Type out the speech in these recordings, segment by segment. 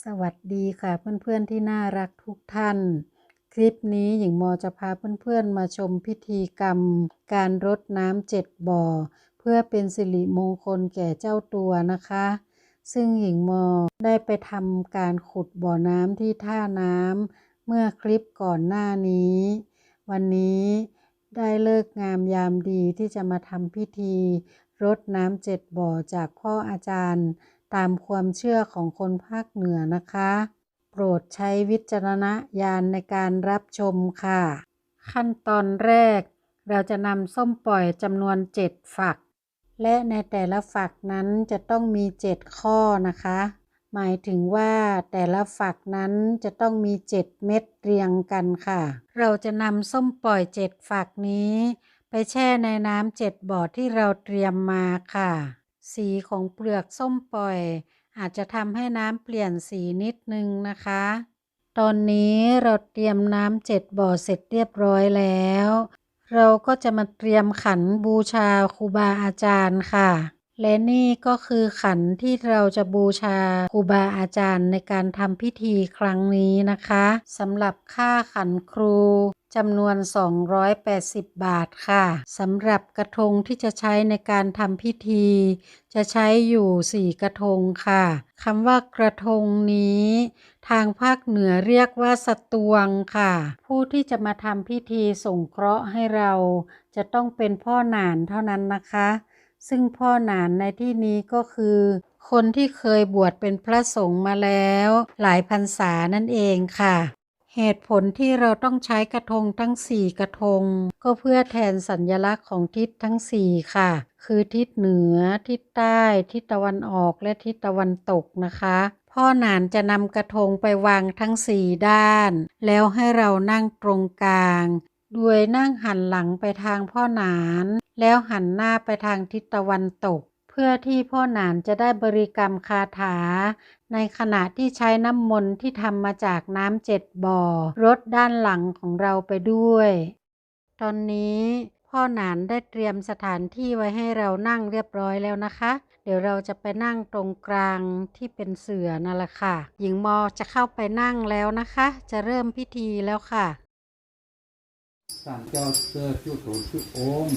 สวัสดีค่ะเพื่อนๆที่น่ารักทุกท่าน คลิปนี้หญิงมอจะพาเพื่อนๆมาชมพิธีกรรม การรดน้ำเจ็ดบ่อ เพื่อเป็นสิริมงคลแก่เจ้าตัวนะคะ ซึ่งหญิงมอได้ไปทำการขุดบ่อน้ำที่ท่าน้ำเมื่อคลิปก่อนหน้านี้ วันนี้ได้เลิกงามยามดีที่จะมาทำพิธีรดน้ำเจ็ดบ่อจากพ่ออาจารย์ ตามความเชื่อของคนภาคเหนือนะคะ โปรดใช้วิจารณญาณในการรับชมค่ะ ขั้นตอนแรก เราจะนำส้มปล่อยจำนวน 7 ฝัก และในแต่ละฝักนั้นจะต้องมี 7 ข้อนะคะ หมายถึงว่าแต่ละฝักนั้นจะต้องมี 7 เม็ดเรียงกันค่ะ เราจะนำส้มปล่อย 7 ฝักนี้ ไปแช่ในน้ำเจ็ดบ่อที่เราเตรียมมาค่ะ สีของเปลือกส้มปล่อย อาจจะทำให้น้ำเปลี่ยนสีนิดนึงนะคะ ตอนนี้เราเตรียมน้ำเจ็ดบ่อเสร็จเรียบร้อยแล้ว เราก็จะมาเตรียมขันบูชาครูบาอาจารย์ค่ะ และนี่ก็คือขันที่เราจะบูชาครูบาอาจารย์ในการทำพิธีครั้งนี้นะคะสำหรับค่าขันครู จำนวน 280 บาทค่ะสำหรับกระทงที่จะใช้ในการทำพิธี จะใช้อยู่ 4 กระทงค่ะคำว่ากระทงนี้ ทางภาคเหนือเรียกว่าสตวงค่ะ ผู้ที่จะมาทำพิธีส่งเคราะห์ให้เรา จะต้องเป็นพ่อหนานเท่านั้นนะคะ ซึ่งพ่อหนานในที่นี้ก็คือคนที่เคยบวชเป็นพระสงฆ์มาแล้ว หลายพรรษานั่นเองค่ะ เหตุผลที่เราต้องใช้กระทงทั้ง 4 กระทง ก็เพื่อแทนสัญลักษณ์ของทิศทั้ง 4 ค่ะ คือทิศเหนือ ทิศใต้ ทิศตะวันออกและทิศตะวันตกนะคะ พ่อหนานจะนำกระทงไปวางทั้ง 4 ด้าน แล้วให้เรานั่งตรงกลางโดยนั่งหันหลังไปทางพ่อหนาน แล้วหันหน้าไปทางทิศตะวันตก เพื่อที่พ่อหนานจะได้บริกรรมคาถา ในขณะที่ใช้น้ำมนต์ที่ทำมาจากน้ำเจ็ดบ่อรดด้านหลังของเราไปด้วย ตอนนี้พ่อหนานได้เตรียมสถานที่ไว้ให้เรานั่งเรียบร้อยแล้วนะคะ เดี๋ยวเราจะไปนั่งตรงกลางที่เป็นเสือนั่นแหละค่ะ หญิงมอจะเข้าไปนั่งแล้วนะคะ จะเริ่มพิธีแล้วค่ะศาลเจ้าเสื้อชื่อโถนชื่อโอม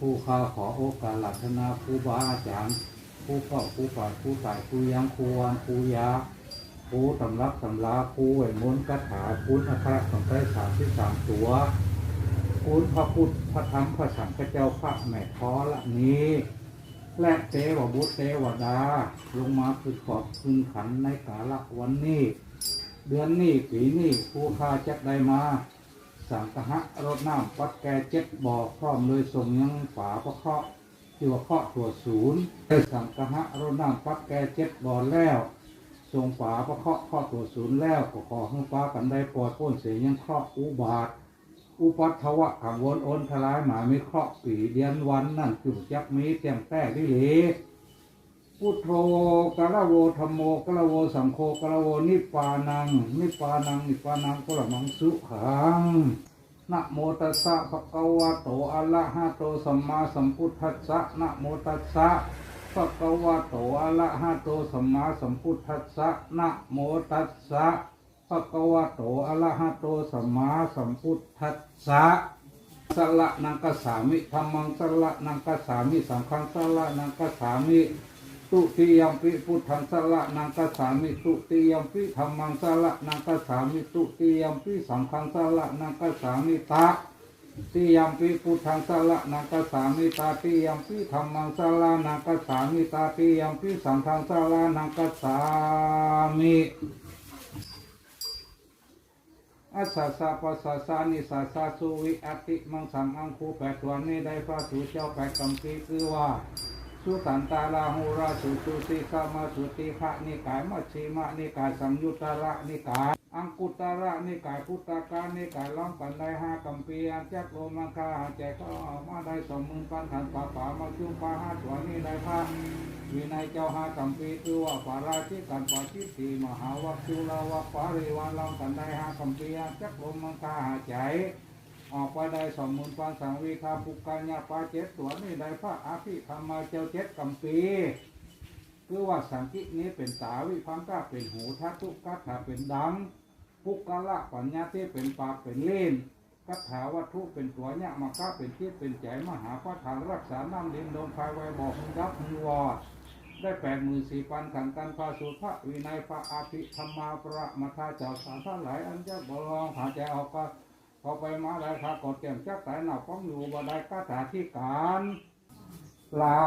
ผู้ข้าขอโอกาสหลัฒนาครูบาอาจารย์ผู้เฝ้าผู้ป่าผู้ตายผู้ยังครูวานครูยาผู้ตำรับตำลาผู้ไหวมนต์คาถาผู้อัคระสองไตรสามที่สามตัวผู้พระพุทธพระธรรมพระสังฆเจ้าพระแม่ท้อละนี้และเทวบุตรเทวดา ลงมาคือขอบพึงขันในกาละวันนี้ เดือนนี้ปีนี้ผู้ข้าจักได้มา สังกหะรดน้ำวัดแกเจ็ดบ่อพร้อมเลยส่งยังฝาพระเคราะห์ที่ว่าเคราะห์ตัวศูนย์ได้สังกหะรดน้ำวัดแกเจ็ดบ่อแล้วส่งฝาพระเคราะห์เคราะห์ตัวศูนย์แล้วก็ขอให้ฟ้ากันได้ปลอดพ้นเสียยังเคราะห์อุบาทอุปัตถวะขังวนโอนทลายหมาไม่เคราะห์ปีเดือนวันนั่นจุดยักมีเตียงแต้ดิเล พุทโธกะละโวธรรมโมกะละโวสังโฆกะละโวนิพพานังนิพพานังนิพพานังกุลมังสุขังนะโมตัสสะภะคะวะโตอะระหะโตสัมมาสัมพุทธัสสะนะโมตัสสะภะคะวะโตอะระหะโตสัมมาสัมพุทธัสสะนะโมตัสสะภะคะวะโตอะระหะโตสัมมาสัมพุทธัสสะสละนังกสามิธรรมังสละนังกสามิสังฆังสละนังกสามิ ตุติยมปิพุทธังสละนังกัสสามิตุติยมปิธรรมังสละนังกัสสามิตุติยมปิสังฆังสละนังกัสสามิตาติยมปิพุทธังสละนังกัสสามิตาติยมปิธรรมังสละนังกัสสามิตาติยมปิสังฆังสละนังกัสสามิอัสสะสะปัสสะสานิสัสสะสุวิอติมังสังอังคูแปดตัวนี้ได้พระสูเจ้าแปดคำพีคือว่า สุตันตาลาหูราสุตุติกามาสุติภะนิกายมัชชิมะนิกายสังยุตตระนิกายอังกุตระนิกายพุตตากานิกายล้อมกันได้ห้ากัมปีอันจักโลมังคาหาใจก็ออกมาได้สองมื่นปันขันป่าป่ามาจุ่มปาห้าตัวนี้ได้พระวินัยเจ้าห้ากัมปีคือว่าปาราชิกันปาชิตติมหาวัคจุลาวัปาริวานล้อมกันได้ห้ากัมปีอันจักโลมังคาหาใจ ออกไปได้สองหมื่นปันสังวีคาปุกกัญญาปาเจ็ดตัวนี่ได้พระอาภิธรรมาเจ้าเจ็ดกัมปีคือว่าสังกินี้เป็นตาวิพังก้าเป็นหูทัตุกัตถาเป็นดังปุกกะละปัญญาที่เป็นปากเป็นเล่นกัตถาวัตถุเป็นตัวเนี่ยมาก้าเป็นที่เป็นใจมหาพระฐานรักษาน้ำดินดงไฟไว้บอกมึงรับมึงวอดได้แปดหมื่นสี่พันขันกันพาสุพระวินัยพระอาภิธรรมาประมาทาเจ้าสารทั้งหลายอันจ้าบรองหาใจเอาก็ พอไปมาได้ค่ะกดเกี่ยมจักไตหนักป้องอยู่บันไดก้าถาที่การลา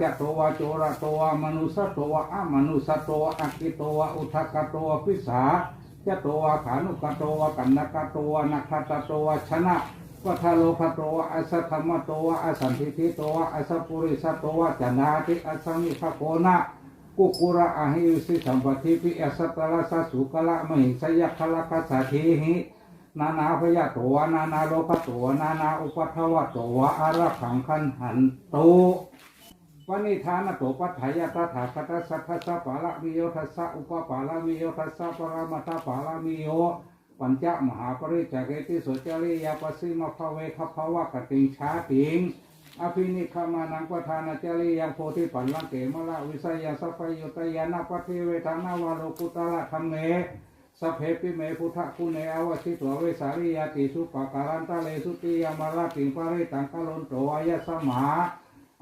จะตัวจุระตัวมนุสตัวอมนุสตัวอักิตัวอุทกตัวพิสาจะตัวขานุกตัวกันนกตัวนักตตัวชนะวัทโลภตัวอสัทธรรมตัวอสันทิทิตัวอสัปุริสตัวจันนาติอสัมิภโกนะกุกุระอหิวสิสัมปทิปิอสัตตละสัสสุกละมหิสยคละกัสสทีหิ นานาพยาตัวนานาโลภตัวนานาอุปัทวะตัวอาระขังคันหันตุปณิธานโตปัฏฐายตถาคตสัทธสสะปาละมิโยทัสสะอุปปาละมิโยทัสสะปรามัตถปาละมิโยปัญจมหาปริจเกติสุจริยาปสิมภเวคภวะกติงชาติงอภินิคามานังปทานาจริยังโพธิปัลลังเกมละวิสัยสัพพยุตยานาปฏิเวทานาวาโลกุตละธรรมเม สัพเพปิเมพุทธคุณเนอวชิตวเวสาริยติสุปการันตะเลสุติยามาลาติงปริตังกะลนโตอายสมา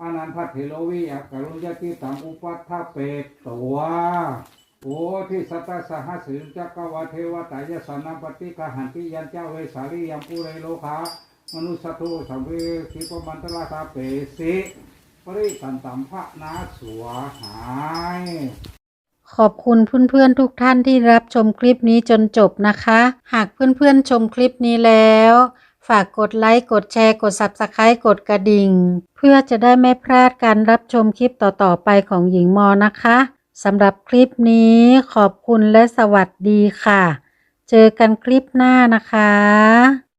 อานันทเทโลวิยกรุญยติตังอุปัฏฐเปตตัวโอที่สัตสหัสิจักวาเทวตายสนาปฏิกหันติยันเจ้าเวสาริยังปุเรโลคามนุสโตสัมเวสิปมันตลาตาเปสิปริตันตัมภะนาสวหาย ขอบคุณเพื่อนๆทุกท่านที่รับชมคลิปนี้จนจบนะคะ หากเพื่อนๆชมคลิปนี้แล้ว ฝากกดไลค์ กดแชร์ กด Subscribe กดกระดิ่ง เพื่อจะได้ไม่พลาดการรับชมคลิปต่อๆไปของหญิงมอนะคะสำหรับคลิปนี้ขอบคุณและสวัสดีค่ะ เจอกันคลิปหน้านะคะ